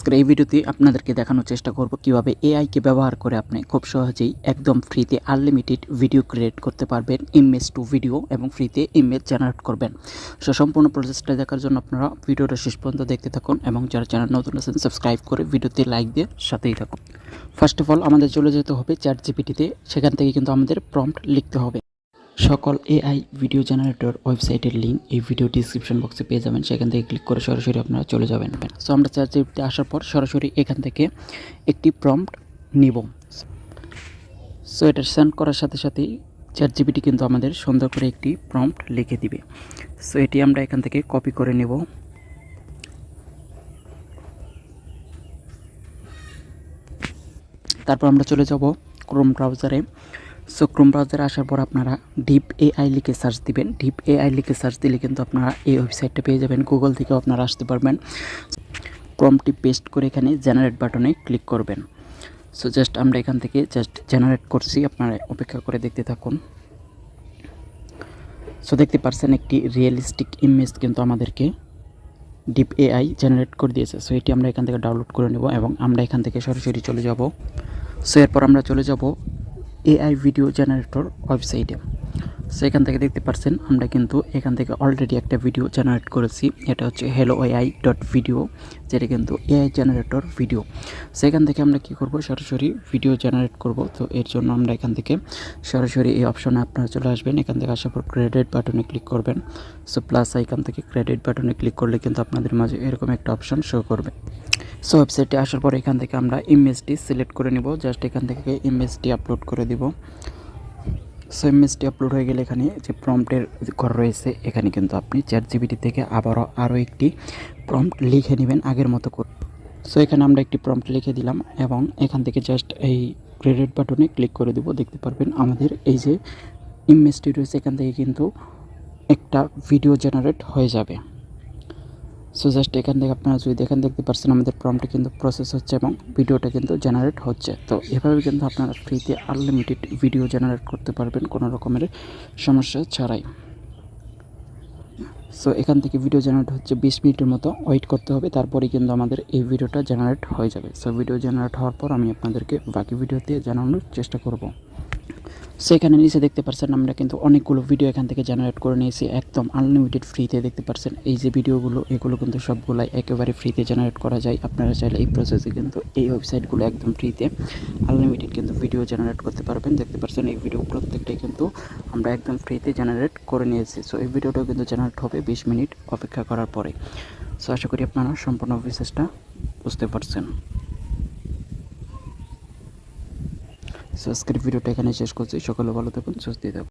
আজকের এই ভিডিওতে আপনাদেরকে দেখানোর চেষ্টা করব কীভাবে এআইকে ব্যবহার করে আপনি খুব সহজেই একদম ফ্রিতে আনলিমিটেড ভিডিও ক্রিয়েট করতে পারবেন ইমেজ টু ভিডিও এবং ফ্রিতে ইমেজ জেনারেট করবেন। সো, সম্পূর্ণ প্রসেসটা দেখার জন্য আপনারা ভিডিওটা শেষ পর্যন্ত দেখতে থাকুন এবং যারা চ্যানেল নতুন আছেন সাবস্ক্রাইব করে ভিডিওতে লাইক দিয়ে সাথেই থাকুন। ফার্স্ট অফ অল আমাদের চলে যেতে হবে চ্যাট জিপিটিতে সেখান থেকে কিন্তু আমাদের প্রম্পট লিখতে হবে। সকল এআই ভিডিও জেনারেটর ওয়েবসাইটের লিঙ্ক এই ভিডিও ডিসক্রিপশন বক্সে পেয়ে যাবেন। সেখান থেকে ক্লিক করে সরাসরি আপনারা চলে যাবেন। সো আমরা চার্জ জিপিতে আসার পর সরাসরি এখান থেকে একটি প্রম্পট নিব। সো এটা সেন্ড করার সাথে সাথেই চ্যাট জিপিটি কিন্তু আমাদের সুন্দর করে একটি প্রম্পট লিখে দিবে। সো এটি আমরা এখান থেকে কপি করে নেব। তারপর আমরা চলে যাব ক্রোম ব্রাউজারে সো ক্রোম ব্রাউজারে আসার পর আপনারা ডিপ এআই লিখে সার্চ দিবেন। ডিপ এআই লিখে সার্চ দিলে কিন্তু আপনারা এই ওয়েবসাইটটা পেয়ে যাবেন। গুগল থেকেও আপনারা আসতে পারবেন। প্রম্পটি পেস্ট করে এখানে জেনারেট বাটনে ক্লিক করবেন। সো জাস্ট আমরা এখান থেকে জাস্ট জেনারেট করছি। আপনারা অপেক্ষা করে দেখতে থাকুন। সো দেখতে পারছেন একটি রিয়েলিস্টিক ইমেজ কিন্তু আমাদেরকে ডিপ এআই জেনারেট করে দিয়েছে। সো এটি আমরা এখান থেকে ডাউনলোড করে নেব এবং আমরা এখান থেকে সরাসরি চলে যাব। সো এরপর আমরা চলে যাব এআই ভিডিও জেনারেটর ওয়েবসাইটে সো এখান থেকে দেখতে পাচ্ছেন আমরা কিন্তু এখান থেকে অলরেডি একটা ভিডিও জেনারেট করেছি। এটা হচ্ছে হ্যালো এআই ডট ভিডিও যেটা কিন্তু এআই জেনারেটর ভিডিও সেখান থেকে আমরা কি করব? সরাসরি ভিডিও জেনারেট করব। তো, এর জন্য আমরা এখান থেকে সরাসরি এই অপশনে আপনারা চলে আসবেন। এখান থেকে আসার পর ক্রেডিট বাটনে ক্লিক করবেন। সো প্লাস আইকান থেকে ক্রেডিট বাটনে ক্লিক করলে কিন্তু আপনাদের মাঝে এরকম একটা অপশন শো করবে। সো ওয়েবসাইটে আসার পর এখান থেকে আমরা ইমেজটি সিলেক্ট করে নিব। জাস্ট এখান থেকে ইমেজটি আপলোড করে দিব। সো ইমেজটি আপলোড হয়ে গেলে এখানে যে প্রম্পটের ঘর রয়েছে, এখানে কিন্তু আপনি চ্যাট জিবিটি থেকে আবারও আরও একটি প্রম্পট লিখে নেবেন আগের মতো করে। সো এখানে আমরা একটি প্রম্পট লিখে দিলাম এবং এখান থেকে জাস্ট এই ক্রেডিট বাটনে ক্লিক করে দেব। দেখতে পারবেন আমাদের এই যে ইমেজটি রয়েছে, এখান থেকে কিন্তু একটা ভিডিও জেনারেট হয়ে যাবে। সো জাস্ট এখান থেকে আপনারা যদি দেখেন দেখতে পারছেন, আমাদের প্রম্পটে কিন্তু প্রসেস হচ্ছে এবং ভিডিওটা কিন্তু জেনারেট হচ্ছে। তো এভাবে কিন্তু আপনারা ফ্রিতে আনলিমিটেড ভিডিও জেনারেট করতে পারবেন, কোনো রকমের সমস্যা ছাড়াই। সো এখান থেকে ভিডিও জেনারেট হচ্ছে বিশ মিনিটের মতো ওয়েট করতে হবে, তারপরে কিন্তু আমাদের এই ভিডিওটা জেনারেট হয়ে যাবে। সো ভিডিও জেনারেট হওয়ার পর আমি আপনাদেরকে বাকি ভিডিওতে জানানোর চেষ্টা করব। সো এখানে নিচে দেখতে পাচ্ছেন আমরা কিন্তু অনেকগুলো ভিডিও এখান থেকে জেনারেট করে নিয়েছি, একদম আনলিমিটেড ফ্রিতে দেখতে পাচ্ছেন এই যে ভিডিওগুলো এগুলো কিন্তু সবগুলাই একেবারে ফ্রিতে জেনারেট করা যায়। আপনারা চাইলে এই প্রসেসে কিন্তু এই ওয়েবসাইটগুলো একদম ফ্রিতে আনলিমিটেড কিন্তু ভিডিও জেনারেট করতে পারবেন। দেখতে পাচ্ছেন এই ভিডিও প্রত্যেকটাই কিন্তু আমরা একদম ফ্রিতে জেনারেট করে নিয়েছি। সো এই ভিডিওটাও কিন্তু জেনারেট হবে বিশ মিনিট অপেক্ষা করার পরে। সো আশা করি আপনারা সম্পূর্ণ প্রসেসটা বুঝতে পারছেন। সো আজকের ভিডিওটা এখানে শেষ করছি। সকলে ভালো থাকুন সুস্থ থাকুন।